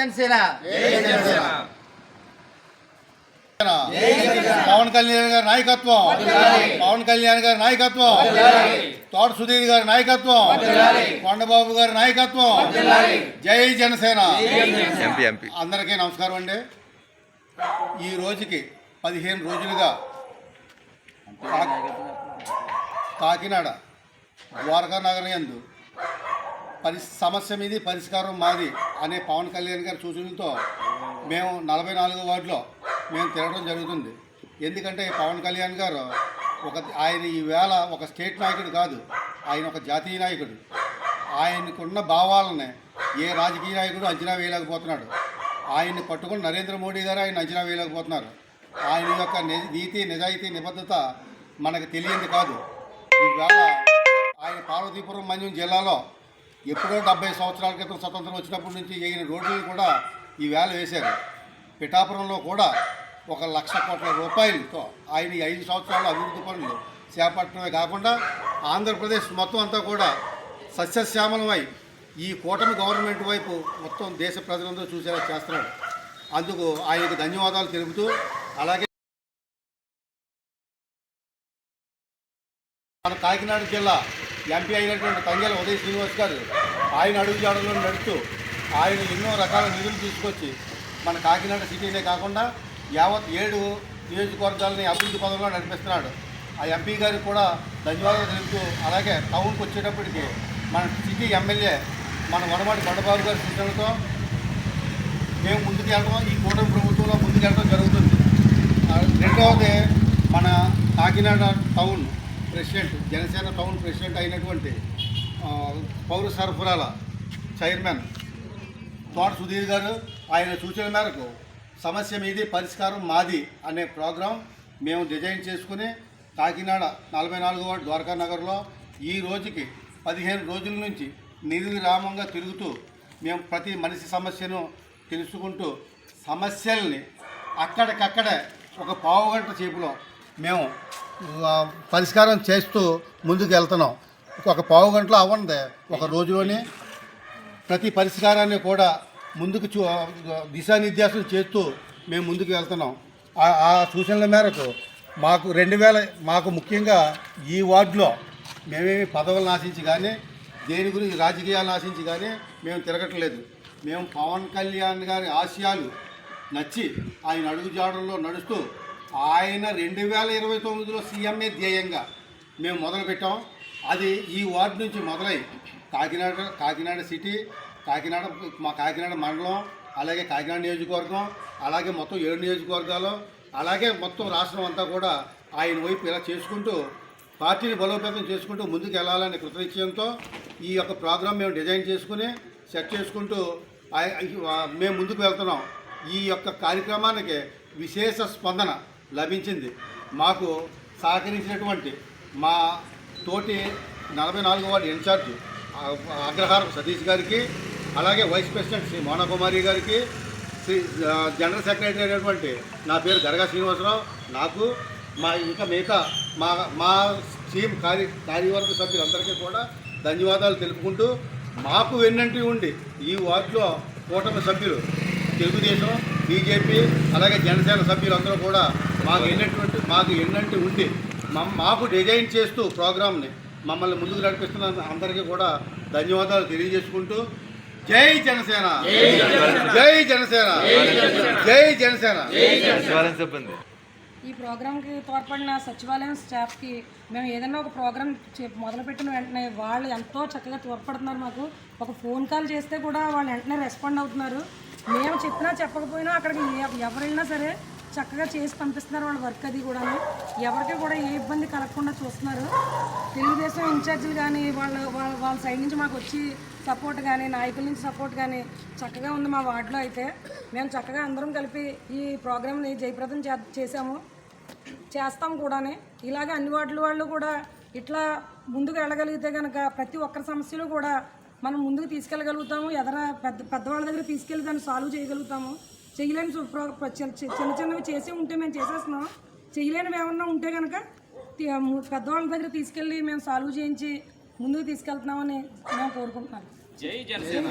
జనసేన. పవన్ కళ్యాణ్ గారి నాయకత్వం. పవన్ కళ్యాణ్ గారి నాయకత్వం. తోట సుధీర్ గారి నాయకత్వం. కొండబాబు గారి నాయకత్వం. జై జనసేన. MP MP. అందరికీ నమస్కారం అండి. ఈ రోజుకి పదిహేను రోజులుగా కాకినాడ ద్వారకా నగరం యందు పరి సమస్య మీది పరిష్కారం మాది అనే పవన్ కళ్యాణ్ గారి సూచనలతో మేము నలభై నాలుగో వార్డులో మేము తిరగడం జరుగుతుంది. ఎందుకంటే పవన్ కళ్యాణ్ గారు ఒక ఆయన ఈవేళ ఒక స్టేట్ నాయకుడు కాదు ఆయన ఒక జాతీయ నాయకుడు. ఆయనకున్న భావాలని ఏ రాజకీయ నాయకుడు అంచనా వేయలేకపోతున్నాడు. ఆయన్ని పట్టుకుని నరేంద్ర మోడీ గారు ఆయన అంచనా వేయలేకపోతున్నారు. ఆయన యొక్క నిజ నీతి నిజాయితీ నిబద్ధత మనకు తెలియంది కాదు. ఈవేళ ఆయన పార్వతీపురం మంజం జిల్లాలో ఎప్పుడో డెబ్బై సంవత్సరాల క్రితం స్వతంత్రం వచ్చినప్పటి నుంచి వేయిన రోడ్లు కూడా ఈ వేళ వేశారు. పిఠాపురంలో కూడా ఒక లక్ష కోట్ల రూపాయలతో ఆయన ఈ ఐదు సంవత్సరాల అభివృద్ధి పనులు చేపట్టడమే కాకుండా ఆంధ్రప్రదేశ్ మొత్తం అంతా కూడా సస్యశ్యామలమై ఈ కూటమి గవర్నమెంట్ వైపు మొత్తం దేశ ప్రజలందరూ చూసేలా చేస్తున్నాడు. అందుకు ఆయనకు ధన్యవాదాలు తెలుపుతూ అలాగే మన కాకినాడ జిల్లా ఎంపీ అయినటువంటి తంగెల ఉదయ శ్రీనివాస్ గారు ఆయన అడుగుజాడలో నడుస్తూ ఆయన ఎన్నో రకాల నిధులు తీసుకొచ్చి మన కాకినాడ సిటీనే కాకుండా యావత్ ఏడు నియోజకవర్గాలని అభివృద్ధి పదంలో నడిపిస్తున్నాడు. ఆ ఎంపీ గారికి కూడా ధన్యవాదాలు తెలుపుతూ అలాగే టౌన్కి వచ్చేటప్పటికి మన సిటీ ఎమ్మెల్యే మన వడమాటి బండబాబు గారి సూచనలతో మేము ముందుకు వెళ్ళడం ఈ కూటమి ప్రభుత్వంలో ముందుకు వెళ్ళడం జరుగుతుంది. రెండవది మన Kakinada town president Janasena town president అయినటువంటి పౌర సరఫరాల చైర్మన్ తోట సుధీర్ గారు ఆయన సూచన మేరకు సమస్య మీది పరిష్కారం మాది అనే ప్రోగ్రాం మేము డిజైన్ చేసుకుని కాకినాడ నలభై నాలుగు వార్డు ద్వారకా నగర్లో ఈ రోజుకి పదిహేను రోజుల నుంచి నిర్విరామంగా తిరుగుతూ మేము ప్రతి మనిషి సమస్యను తెలుసుకుంటూ సమస్యల్ని అక్కడికక్కడే ఒక పావు గంట సేపులో మేము పరిష్కారం చేస్తూ ముందుకు వెళ్తున్నాం ఒక పావు గంటలో అవ్వండి ఒక రోజులోనే ప్రతి పరిష్కారాన్ని కూడా ముందుకు చూ దిశానిర్దేశం చేస్తూ మేము ముందుకు వెళ్తున్నాం. ఆ- ఆ సూచనల మేరకు మాకు రెండు వేల మాకు ముఖ్యంగా ఈ వార్డులో మేమేమి పదవులు ఆశించి కానీ దేని గురించి రాజకీయాలు ఆశించి కానీ మేము తిరగట్లేదు. మేము పవన్ కళ్యాణ్ గారి ఆశయాలు నచ్చి ఆయన అడుగుజాడల్లో నడుస్తూ ఆయన రెండు వేల ఇరవై తొమ్మిదిలో సీఎంఏ ధ్యేయంగా మేము మొదలుపెట్టాం అది ఈ వార్డు నుంచి మొదలై కాకినాడ కాకినాడ సిటీ కాకినాడ మా కాకినాడ మండలం అలాగే కాకినాడ నియోజకవర్గం అలాగే మొత్తం ఏడు నియోజకవర్గాలు అలాగే మొత్తం రాష్ట్రం అంతా కూడా ఆయన వైపు ఇలా చేసుకుంటూ పార్టీని బలోపేతం చేసుకుంటూ ముందుకు వెళ్ళాలనే కృతనిశ్చయంతో ఈ యొక్క ప్రోగ్రాం మేము డిజైన్ చేసుకుని సెట్ చేసుకుంటూ ఆ- మేము ముందుకు వెళ్తున్నాం. ఈ యొక్క కార్యక్రమానికి విశేష స్పందన లభించింది. మాకు సహకరించినటువంటి మా తోటి నలభై నాలుగో వార్డు ఇన్ఛార్జ్ అగ్రహారం సతీష్ గారికి అలాగే వైస్ ప్రెసిడెంట్ శ్రీ మోనకుమారి గారికి శ్రీ జనరల్ సెక్రటరీ అయినటువంటి నా పేరు దర్గా శ్రీనివాసరావు నాకు మా ఇంకా మిగతా మా మా టీం కార్య కార్యవర్గ సభ్యులందరికీ కూడా ధన్యవాదాలు తెలుపుకుంటూ మాకు వెన్నంటి ఉండి ఈ వార్డులో కూటమి సభ్యులు తెలుగుదేశం బీజేపీ అలాగే జనసేన సభ్యులందరూ కూడా మాకు ఎన్నటువంటి మాకు ఎన్నంటి ఉండి మాకు డిజైన్ చేస్తూ ప్రోగ్రామ్ని మమ్మల్ని ముందుకు నడిపిస్తున్న అందరికీ కూడా ధన్యవాదాలు తెలియజేసుకుంటూ జై జనసేన. జై జనసేన. జై జనసేన. ఈ ప్రోగ్రామ్కి తోడ్పడిన సచివాలయం స్టాఫ్కి మేము ఏదైనా ఒక ప్రోగ్రామ్ చే- మొదలుపెట్టిన వెంటనే వాళ్ళు ఎంతో చక్కగా తోడ్పడుతున్నారు మాకు. ఒక ఫోన్ కాల్ చేస్తే కూడా వాళ్ళు వెంటనే రెస్పాండ్ అవుతున్నారు. మేము చెప్పినా చెప్పకపోయినా అక్కడికి ఎవరైనా సరే చక్కగా చేసి పంపిస్తున్నారు వాళ్ళ వర్క్ అది కూడా ఎవరికి కూడా ఏ ఇబ్బంది కలగకుండా చూస్తున్నారు. తెలుగుదేశం ఇన్ఛార్జీలు కానీ వాళ్ళ వాళ్ళ వాళ్ళ సైడ్ నుంచి మాకు వచ్చి సపోర్ట్ కానీ నాయకుల నుంచి సపోర్ట్ కానీ చక్కగా ఉంది మా వార్డులో అయితే. మేము చక్కగా అందరం కలిపి ఈ ప్రోగ్రామ్ని జయప్రదం చేసాము చేస్తాం కూడానే. ఇలాగే అన్ని వార్డుల వాళ్ళు కూడా ఇట్లా ముందుకు వెళ్ళగలిగితే కనుక ప్రతి ఒక్కరి సమస్యలు కూడా మనం ముందుకు తీసుకెళ్ళగలుగుతాము ఎదర పెద్ద పెద్దవాళ్ళ దగ్గర తీసుకెళ్ళి దాన్ని సాల్వ్ చేయగలుగుతాము. చేయలేని చిన్న చిన్న చిన్నవి చేసి ఉంటే మేము చేసేస్తున్నాం. చేయలేనివి ఏమన్నా ఉంటే కనుక పెద్దవాళ్ళ దగ్గర తీసుకెళ్ళి మేము సాల్వ్ చేయించి ముందుకు తీసుకెళ్తున్నామని మేము కోరుకుంటున్నాను జై జనసేన.